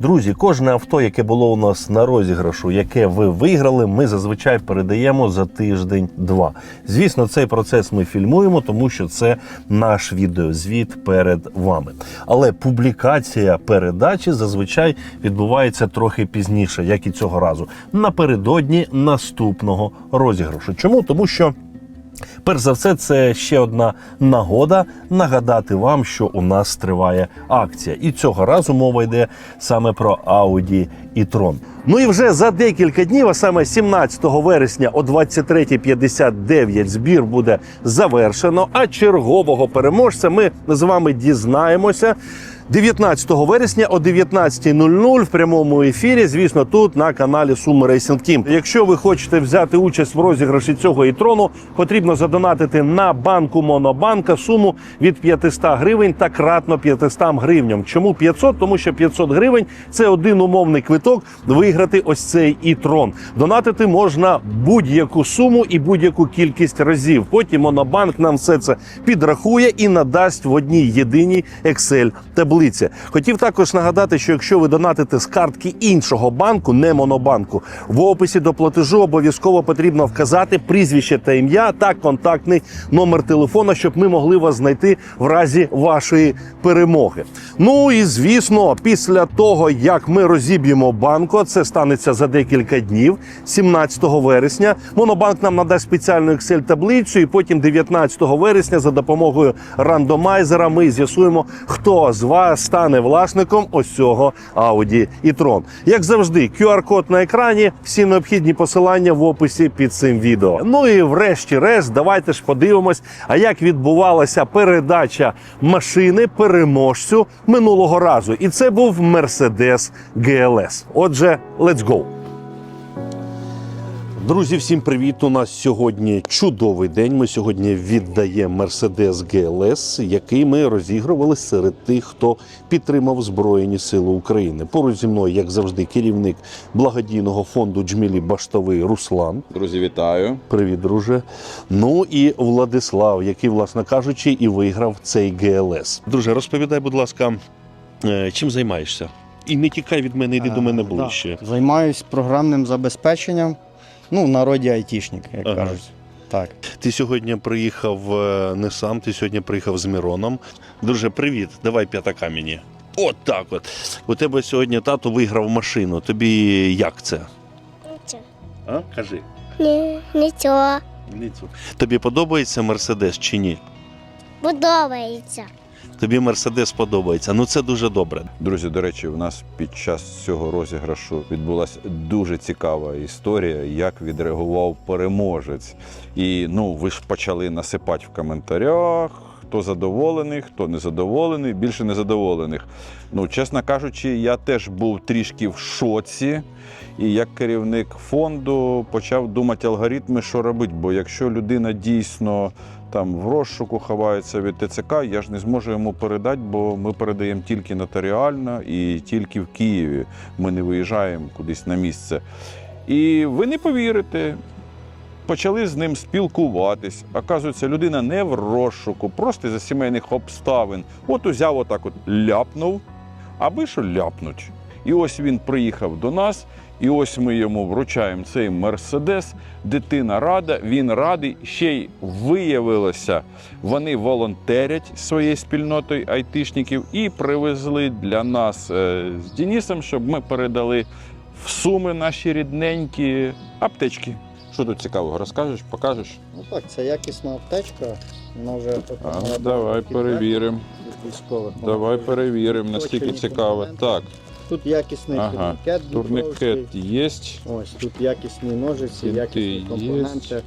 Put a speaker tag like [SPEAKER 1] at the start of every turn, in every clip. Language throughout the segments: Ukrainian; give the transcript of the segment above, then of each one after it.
[SPEAKER 1] Друзі, кожне авто, яке було у нас на розіграшу, яке ви виграли, ми зазвичай передаємо за тиждень-два. Звісно, цей процес ми фільмуємо, тому що це наш відеозвіт перед вами. Але публікація передачі зазвичай відбувається трохи пізніше, як і цього разу, напередодні наступного розіграшу. Чому? Тому що. Перш за все, це ще одна нагода нагадати вам, що у нас триває акція. І цього разу мова йде саме про Audi і Tron. Ну і вже за декілька днів, а саме 17 вересня о 23.59 збір буде завершено. А чергового переможця ми з вами дізнаємося. 19 вересня о 19.00 в прямому ефірі. Звісно, тут на каналі Суми Racing Team. Якщо ви хочете взяти участь в розіграші цього ітрону, потрібно задонатити на банку Монобанка суму від 500 гривень та кратно 500 гривням. Чому 500? Тому що 500 гривень це один умовний квиток виграти ось цей ітрон. Донатити можна будь-яку суму і будь-яку кількість разів. Потім Монобанк нам все це підрахує і надасть в одній єдиній Excel таблиці. Хотів також нагадати, що якщо ви донатите з картки іншого банку, не монобанку, в описі до платежу обов'язково потрібно вказати прізвище та ім'я та контактний номер телефона, щоб ми могли вас знайти в разі вашої перемоги. Ну і звісно, після того як ми розіб'ємо банку, це станеться за декілька днів, 17 вересня. Монобанк нам надасть спеціальну Excel таблицю, і потім 19 вересня за допомогою рандомайзера ми з'ясуємо, хто з вас стане власником ось цього Audi e-tron. Як завжди, QR-код на екрані, всі необхідні посилання в описі під цим відео. Ну і врешті-решт, давайте ж подивимось, а як відбувалася передача машини переможцю минулого разу. І це був Mercedes GLS. Отже, let's go! Друзі, всім привіт! У нас сьогодні чудовий день. Ми сьогодні віддаємо Mercedes GLS, який ми розігрували серед тих, хто підтримав Збройні Сили України. Поруч зі мною, як завжди, керівник благодійного фонду Джмілі Баштовий Руслан.
[SPEAKER 2] Друзі, вітаю.
[SPEAKER 1] Привіт, друже. Ну і Владислав, який, власне кажучи, і виграв цей ГЛС. Друже, розповідай, будь ласка, е, чим займаєшся? І не тікай від мене, йди до мене
[SPEAKER 3] Е, да.
[SPEAKER 1] ближче.
[SPEAKER 3] Займаюсь програмним забезпеченням. Ну, в народі айтішник, як
[SPEAKER 1] Ага.
[SPEAKER 3] кажуть. Так.
[SPEAKER 1] Ти сьогодні приїхав е, не сам, ти сьогодні приїхав з Міроном. Друже, привіт, давай п'ятака мені. От так от. У тебе сьогодні тато виграв машину. Тобі як це?
[SPEAKER 4] Нічого.
[SPEAKER 1] А? Кажи.
[SPEAKER 4] Ні, нічого.
[SPEAKER 1] Тобі подобається Мерседес чи ні?
[SPEAKER 4] Подобається.
[SPEAKER 1] Тобі Мерседес подобається. Ну це дуже добре.
[SPEAKER 2] Друзі, до речі, у нас під час цього розіграшу відбулася дуже цікава історія, як відреагував переможець. І ну, ви ж почали насипати в коментарях. Хто задоволений, хто незадоволений, більше незадоволених. Ну, чесно кажучи, я теж був трішки в шоці, і як керівник фонду почав думати алгоритми, що робити. Бо якщо людина дійсно там в розшуку ховається від ТЦК, я ж не зможу йому передати, бо ми передаємо тільки нотаріально і тільки в Києві. Ми не виїжджаємо кудись на місце. І ви не повірите. Почали з ним спілкуватись. Оказується, людина не в розшуку, просто за сімейних обставин. От узяв отак от ляпнув, аби що ляпнуть. І ось він приїхав до нас, і ось ми йому вручаємо цей мерседес. Дитина рада, він радий. Ще й виявилося, вони волонтерять своєю спільнотою айтишників і привезли для нас е, з Денисом, щоб ми передали в суми наші рідненькі аптечки. Що тут цікавого? Розкажеш, покажеш?
[SPEAKER 3] Ну так, це якісна аптечка. Вона вже
[SPEAKER 2] А, давай перевіримо.
[SPEAKER 3] від військових.
[SPEAKER 2] Давай перевіримо, наскільки
[SPEAKER 3] Точені
[SPEAKER 2] цікаво.
[SPEAKER 3] компоненти.
[SPEAKER 2] Так,
[SPEAKER 3] Тут якісний
[SPEAKER 2] Ага,
[SPEAKER 3] турнікет.
[SPEAKER 2] турникет
[SPEAKER 3] дубровський.
[SPEAKER 2] є.
[SPEAKER 3] Ось тут якісні ножиці,
[SPEAKER 2] Бінти
[SPEAKER 3] якісні
[SPEAKER 2] є.
[SPEAKER 3] компоненти,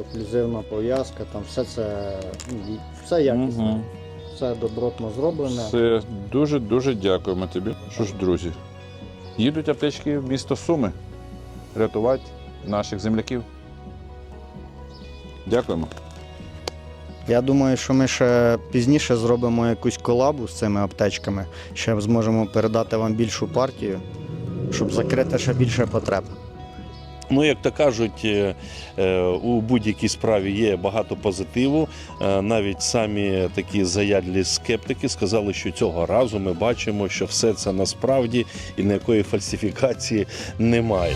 [SPEAKER 3] оклюзивна пов'язка, там все це ну, і- все якісне.
[SPEAKER 2] Мгм.
[SPEAKER 3] Все добротно зроблене.
[SPEAKER 2] Все, дуже дуже дякуємо тобі. Що ж, друзі, їдуть аптечки в місто Суми рятувати наших земляків. Дякуємо.
[SPEAKER 3] Я думаю, що ми ще пізніше зробимо якусь колабу з цими аптечками, ще зможемо передати вам більшу партію, щоб закрити ще більше потреб.
[SPEAKER 1] Ну, як то кажуть, е, е, у будь-якій справі є багато позитиву. Е, Навіть самі такі заядлі скептики сказали, що цього разу ми бачимо, що все це насправді і ніякої фальсифікації немає.